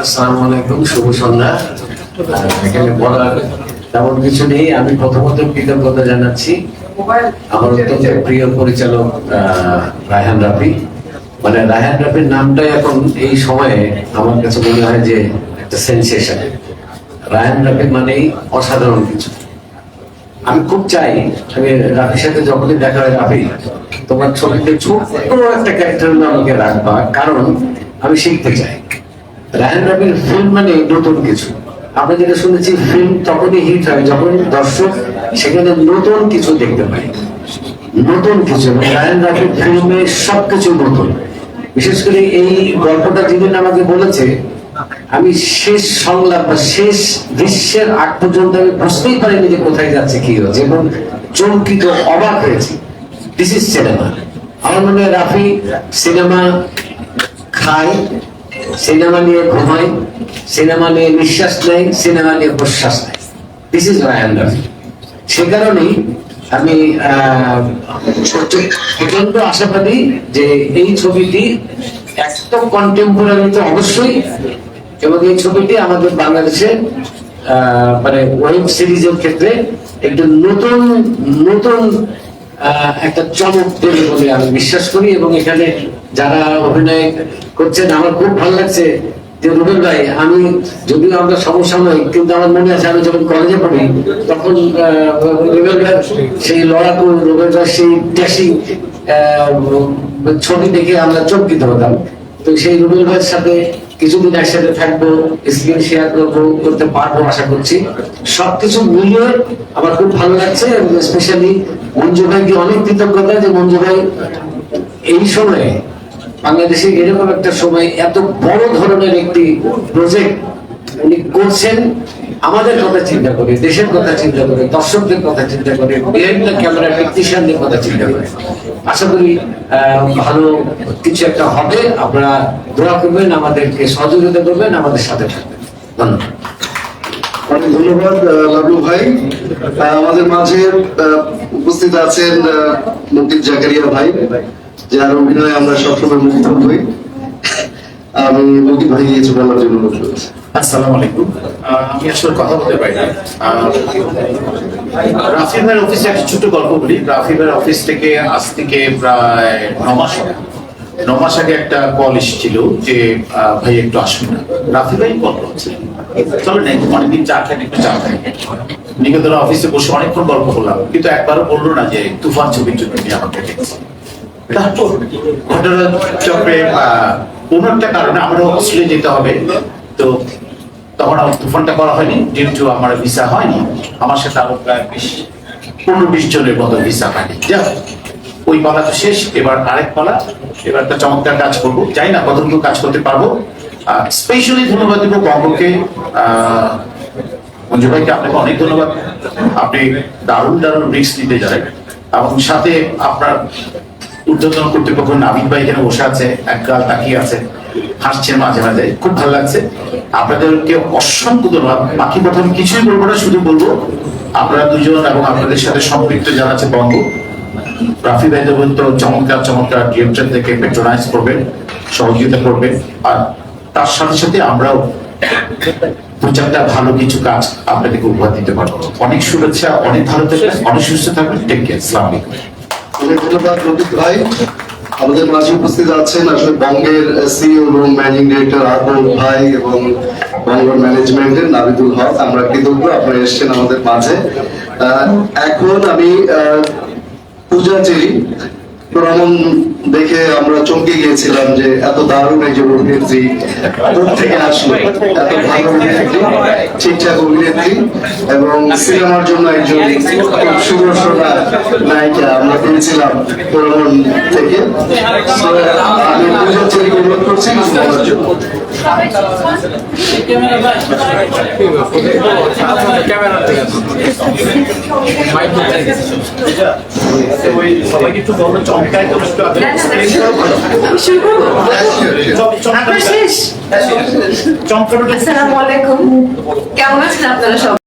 আসসালামু শুভ সন্ধ্যা। এখানে বলার তেমন কিছু নেই। আমি প্রথমত কৃতজ্ঞতা জানাচ্ছি আমার অত্যন্ত প্রিয় পরিচালক রায়হান রাফি। মানে রায়হান রাফির নামটাই এখন এই সময়ে আমার কাছে মনে হয় যে একটা সেন্সেশন রায়হান রাফি মানেই অসাধারণ কিছু। আমি খুব চাই, আমি রাফির সাথে যখনই দেখা হয় রাফি, তোমার ছবিতে ছোট্ট একটা ক্যারেক্টার আমাকে রাখবা, কারণ আমি শিখতে চাই। রায়ন রবির ফিল্ম মানে নতুন কিছু। আমরা যেটা শুনেছি ফিল্ম তখনই হিট হয় যখন দর্শক সেখানে নতুন কিছু দেখতে পায়। নতুন কিছু রায়ন রবির ফিল্মে সবকিছু নতুন। বিশেষ করে এই গল্পটা যেদিন আমাকে বলেছে আমি শেষ সংলাপ বা শেষ দৃশ্যের আগ পর্যন্ত আমি বুঝতেই পারিনি যে কোথায় যাচ্ছে, কি হচ্ছে এবং চমকিত অবাক হয়েছি। দিস ইজ সিনেমা আমার মনে হয় রাফি সিনেমা খায় সিনেমা নিয়ে ঘুমায় সিনেমা নিয়ে নিঃশ্বাস নেয় সিনেমা নিয়ে প্রশ্বাস নেয়। দিস ইজ রায়ান রাফি সে কারণেই আমি প্রচণ্ড আশাবাদী যে এই ছবিটি একদম কন্টেম্পোরারি তো অবশ্যই এবং এই ছবিটি আমাদের বাংলাদেশে আহ, মানে ওয়েব সিরিজের ক্ষেত্রে একটু নতুন নতুন একটা চমক দেবে বলে আমি বিশ্বাস করি এবং এখানে যারা অভিনয় করছেন আমার খুব ভালো লাগছে যে রুবেল ভাই আমি যদিও আমরা সমসাময়িক কিন্তু আমার মনে আছে আমি যখন কলেজে পড়ি তখন রুবেল ভাই সেই লড়াকু রুবেল ভাই সেই ট্যাসি ছবি দেখে আমরা চমকিত হতাম। তো সেই রুবেল ভাইয়ের সাথে কিছুদিন একসাথে থাকব স্ক্রিন শেয়ার করব, করতে পারব, আশা করছি। সবকিছু মিলিয়ে আমার খুব ভালো লাগছে এবং স্পেশালি মঞ্জু ভাইকে অনেক কৃতজ্ঞতা যে মঞ্জু ভাই এই সময়ে বাংলাদেশে এরকম একটা সময় এত বড় ধরনের একটি প্রজেক্ট উনি করছেন, আমাদের কথা চিন্তা করে, দেশের কথা চিন্তা করে, দর্শকদের কথা চিন্তা করে বিহাইন্ড দ্য ক্যামেরা টেকনিশিয়ানদের কথা চিন্তা করে। আশা করি ভালো কিছু একটা হবে। আপনারা দোয়া করবেন আমাদেরকে সহযোগিতা করবেন আমাদের সাথে থাকবেন। ধন্যবাদ। অনেক ধন্যবাদ লাবলু ভাই। আমাদের মাঝে উপস্থিত আছেন আহ, মন্ত্রী জাকারিয়া ভাই যার অভিনয়ে আমরা সবসময় মুগ্ধ হই। আমি ভাই কিছু বলার জন্য অনুরোধ করছি আলাইকুম। আমি আসলে কথা বলতে পারি না। রাফি ভাইয়ের অফিসে একটা গল্প বলি। রাফি ভাইয়ের অফিস থেকে আজ থেকে প্রায় আগে একটা কল এসেছিল যে ভাই একটু না। রাফি ভাই কল অনেকদিন চা একটু চা খাই অফিসে বসে অনেকক্ষণ গল্প করলাম, কিন্তু একবারও বলল না যে, তুফান ছবির জন্য তারপর ঘটনা চক্রে কোনো একটা কারণে আমারও অস্ট্রেলিয়া যেতে হবে। তো তখন আমার তুফানটা করা হয়নি, যেহেতু আমার ভিসা হয়নি, আমার সাথে আরও প্রায় বিশ, পনেরো বিশ জনের মতো ভিসা যাক, ওই পালা তো শেষ, এবার আরেক পালা, এবার একটা চমৎকার কাজ করব। জানি না কতটুকু কাজ করতে পারব। স্পেশালি ধন্যবাদ দেবো বঙ্গকে মঞ্জু ভাইকে আপনাকে অনেক ধন্যবাদ। আপনি দারুণ দারুণ রিস্ক নিতে যাবেন। এবং সাথে আপনার ঊর্ধ্বতন কর্তৃপক্ষ নাবিদ ভাই এখানে বসে আছে, এক গাল তাকিয়ে আছে, হাসছেন মাঝে মাঝে। খুব ভালো লাগছে। আপনাদেরকে অসংখ্য ধন্যবাদ বাকি কথা কিছুই বলব না, শুধু বলব, আপনারা দুজন এবং আপনাদের সাথে সম্পৃক্ত যারা আছে বঙ্গ রাফি ভাই দেবেন চমৎকার চমৎকার ডিরেক্টর থেকে পেট্রোনাইজ করবেন সহযোগিতা করবেন আর তার সাথে সাথে আমরাও দু চারটা ভালো কিছু কাজ আপনাদেরকে উপহার দিতে পারব। অনেক শুভেচ্ছা, অনেক ভালো থাকবেন, অনেক সুস্থ থাকবেন। টেক কেয়ার আলাইকুম। ভাই। আমাদের মাঝে উপস্থিত আছেন আসলে বঙ্গের সিও এবং ম্যানেজিং ডিরেক্টর আকবর ভাই এবং বঙ্গ ম্যানেজমেন্টের নাবিদুল হক। আমরা কৃতজ্ঞ, আপনারা এসেছেন আমাদের মাঝে। এখন আমি পূজা চেরি ভ্রমণ দেখে আমরা চমকে গিয়েছিলাম যে এত দারুণ এই যে অভিনেত্রী থেকে আসলো? এত ভালো অভিনেত্রী, ঠিকঠাক অভিনেত্রী এবং সিনেমার জন্য একজন খুব সুদর্শনা নায়িকা আমরা পেয়েছিলাম থেকে। আমি দুজন অনুরোধ করছি কেমন আছেন আপনারা সবাই